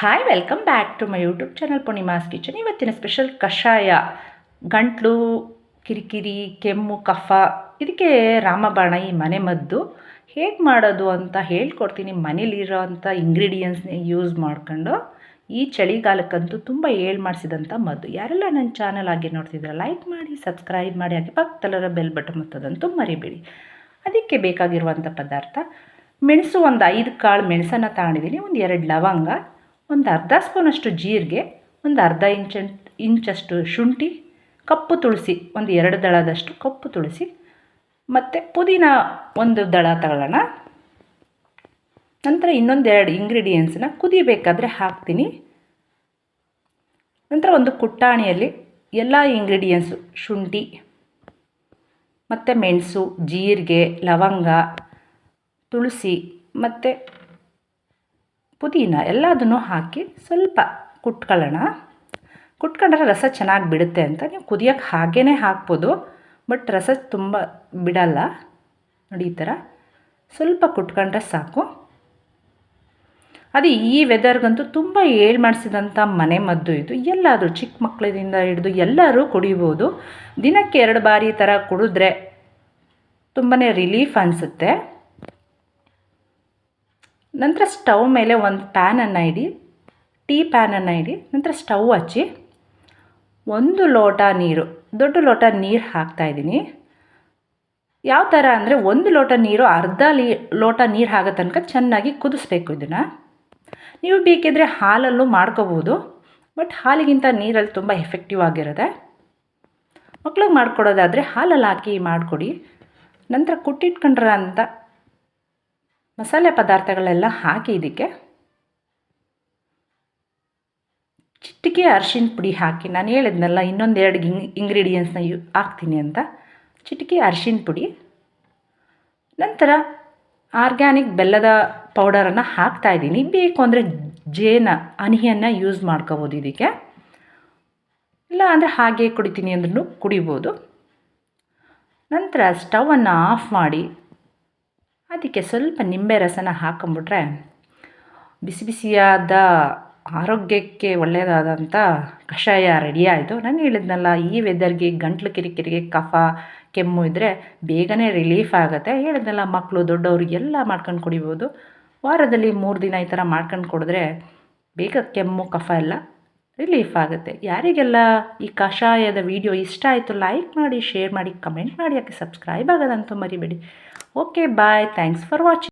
Hi welcome back to my YouTube channel Poornima's kitchen ಇವತ್ತಿನ special ಕಷಾಯ, ಗಂಟ್ಲು, ಕಿರಿಕಿರಿ, ಕೆಮ್ಮು, ಕಫ, ಇದಕ್ಕೆ ರಾಮಬಾಣ ಈ ಮನೆ ಮದ್ದು. ಹೇಗೆ ಮಾಡೋದು ಅಂತ ಹೇಳ್ಕೊಡ್ತೀನಿ. ಮನೇಲಿರೋ ಅಂಥ ಇಂಗ್ರೀಡಿಯೆಂಟ್ಸ್ನೇ ಯೂಸ್ ಮಾಡ್ಕೊಂಡು, ಈ ಚಳಿಗಾಲಕ್ಕಂತೂ ತುಂಬ ಏಳು ಮಾಡಿಸಿದಂಥ ಮದ್ದು. ಯಾರೆಲ್ಲ ನನ್ನ ಚಾನಲ್ ಆಗಿ ನೋಡ್ತಿದ್ರೆ ಲೈಕ್ ಮಾಡಿ ಸಬ್ಸ್ಕ್ರೈಬ್ ಮಾಡಿ, ಹಾಗೆ ಪಕ್ಕದಲ್ಲಿರೋ ಬೆಲ್ ಬಟನ್ ಒತ್ತೋದಂತೂ ಮರಿಬೇಡಿ. ಅದಕ್ಕೆ ಬೇಕಾಗಿರುವಂಥ ಪದಾರ್ಥ, ಮೆಣಸು ಒಂದು ಐದು ಕಾಳು ಮೆಣಸನ್ನು ತಗೊಂಡಿದ್ದೀನಿ ಒಂದು ಎರಡು ಲವಂಗ ಒಂದು ಅರ್ಧ ಸ್ಪೂನಷ್ಟು ಜೀರಿಗೆ, ಒಂದು ಅರ್ಧ ಇಂಚ್ ಇಂಚಷ್ಟು ಶುಂಠಿ, ಕಪ್ಪು ತುಳಸಿ, ಒಂದು ಎರಡು ದಳದಷ್ಟು ಕಪ್ಪು ತುಳಸಿ, ಮತ್ತು ಪುದೀನ ಒಂದು ದಳ ತಗೊಳ್ಳೋಣ ನಂತರ ಇನ್ನೊಂದೆರಡು ಇಂಗ್ರೀಡಿಯೆಂಟ್ಸನ್ನ ಕುದಿಬೇಕಾದ್ರೆ ಹಾಕ್ತೀನಿ. ನಂತರ ಒಂದು ಕುಟ್ಟಾಣಿಯಲ್ಲಿ ಎಲ್ಲ ಇಂಗ್ರೀಡಿಯೆಂಟ್ಸು ಶುಂಠಿ, ಮತ್ತು ಮೆಣಸು, ಜೀರಿಗೆ, ಲವಂಗ, ತುಳಸಿ, ಮತ್ತು ಪುದೀನ ಎಲ್ಲದನ್ನು ಹಾಕಿ ಸ್ವಲ್ಪ ಕುಟ್ಕೊಳ್ಳೋಣ. ಕುಟ್ಕೊಂಡ್ರೆ ರಸ ಚೆನ್ನಾಗಿ ಬಿಡುತ್ತೆ ಅಂತ. ನೀವು ಕುದಿಯೋಕ್ಕೆ ಹಾಗೇ ಹಾಕ್ಬೋದು, ಬಟ್ ರಸ ತುಂಬ ಬಿಡಲ್ಲ. ನೋಡಿ ಈ ಥರ. ಸ್ವಲ್ಪ ಕುಟ್ಕೊಂಡ್ರೆ ಸಾಕು. ಅದು ಈ ವೆದರ್ಗಂತೂ ತುಂಬ ಏಳು ಮಾಡಿಸಿದಂಥ ಮನೆ ಮದ್ದು ಇದು. ಎಲ್ಲಾದರೂ ಚಿಕ್ಕ ಮಕ್ಕಳಿಂದ ಹಿಡಿದು ಎಲ್ಲರೂ ಕುಡಿಬೋದು. ದಿನಕ್ಕೆ ಎರಡು ಬಾರಿ ಥರ ಕುಡಿದ್ರೆ ತುಂಬಾ ರಿಲೀಫ್ ಅನಿಸುತ್ತೆ. ನಂತರ ಸ್ಟವ್ ಮೇಲೆ ಒಂದು ಪ್ಯಾನನ್ನು ಇಡಿ, ಟೀ ಪ್ಯಾನನ್ನು ಇಡಿ, ನಂತರ ಸ್ಟವ್ ಹಚ್ಚಿ, ಒಂದು ಲೋಟ ನೀರು, ದೊಡ್ಡ ಲೋಟ ನೀರು ಹಾಕ್ತಾಯಿದ್ದೀನಿ ಯಾವ ಥರ ಅಂದರೆ ಒಂದು ಲೋಟ ನೀರು, ಅರ್ಧ ಲೀ ಲೋಟ ನೀರು ಹಾಕೋ ತನಕ ಚೆನ್ನಾಗಿ ಕುದಿಸ್ಬೇಕು ಇದನ್ನು. ನೀವು ಬೇಕಿದ್ರೆ ಹಾಲಲ್ಲೂ ಮಾಡ್ಕೋಬೋದು, ಬಟ್ ಹಾಲಿಗಿಂತ ನೀರಲ್ಲಿ ತುಂಬ ಎಫೆಕ್ಟಿವ್ ಆಗಿರುತ್ತೆ. ಮಕ್ಳಿಗೆ ಮಾಡ್ಕೊಡೋದಾದರೆ ಹಾಲಲ್ಲಿ ಹಾಕಿ ಮಾಡಿಕೊಡಿ. ನಂತರ ಕುಟ್ಟಿಟ್ಕೊಂಡ್ರ ಅಂತ ಮಸಾಲೆ ಪದಾರ್ಥಗಳೆಲ್ಲ ಹಾಕಿ ಇದಕ್ಕೆ ಚಿಟಿಕೆ ಅರಿಶಿನ ಪುಡಿ ಹಾಕಿ, ನಾನು ಹೇಳಿದ್ನಲ್ಲ ಇನ್ನೊಂದೆರಡು ಇಂಗ್ ಇಂಗ್ರೀಡಿಯೆಂಟ್ಸ್ನ ಯು, ಹಾಕ್ತೀನಿ ಅಂತ. ಚಿಟಿಕೆ ಅರಿಶಿನ ಪುಡಿ, ನಂತರ ಆರ್ಗ್ಯಾನಿಕ್ ಬೆಲ್ಲದ ಪೌಡರನ್ನು ಹಾಕ್ತಾಯಿದ್ದೀನಿ ಬೇಕು ಅಂದರೆ ಜೇನ ಅನಿಯನ್ನು ಯೂಸ್ ಮಾಡ್ಕೋಬೋದು ಇದಕ್ಕೆ. ಇಲ್ಲ ಅಂದರೆ ಹಾಗೆ ಕುಡಿತೀನಿ ಅಂದ್ರೂ ಕುಡಿಬೋದು. ನಂತರ ಸ್ಟವನ್ನು ಆಫ್ ಮಾಡಿ ಅದಕ್ಕೆ ಸ್ವಲ್ಪ ನಿಂಬೆ ರಸನ ಹಾಕೊಂಬಿಟ್ರೆ ಬಿಸಿ ಬಿಸಿಯಾದ ಆರೋಗ್ಯಕ್ಕೆ ಒಳ್ಳೆಯದಾದಂಥ ಕಷಾಯ ರೆಡಿ ಆಯಿತು. ನಾನು ಹೇಳಿದ್ನಲ್ಲ, ಈ ವೆದರ್ಗೆ ಗಂಟ್ಲು ಕಿರಿಕಿರಿಗೆ ಕಫ, ಕೆಮ್ಮು ಇದ್ದರೆ ಬೇಗನೆ ರಿಲೀಫ್ ಆಗುತ್ತೆ. ಹೇಳಿದ್ನಲ್ಲ ಮಕ್ಕಳು ದೊಡ್ಡವರು ಎಲ್ಲ ಮಾಡ್ಕೊಂಡು ಕುಡಿಬೋದು. ವಾರದಲ್ಲಿ ಮೂರು ದಿನ ಈ ಥರ ಮಾಡ್ಕೊಂಡು ಕುಡಿದ್ರೆ ಬೇಗ ಕೆಮ್ಮು, ಕಫ ಎಲ್ಲ ರಿಲೀಫ್ ಆಗುತ್ತೆ. ಯಾರಿಗೆಲ್ಲ ಈ ಕಷಾಯದ ವಿಡಿಯೋ ಇಷ್ಟ ಆಯಿತು ಲೈಕ್ ಮಾಡಿ ಶೇರ್ ಮಾಡಿ ಕಮೆಂಟ್ ಮಾಡಿ, ಯಾಕೆ ಸಬ್ಸ್ಕ್ರೈಬ್ ಆಗೋದಂತೂ ಮರಿಬೇಡಿ. okay bye thanks for watching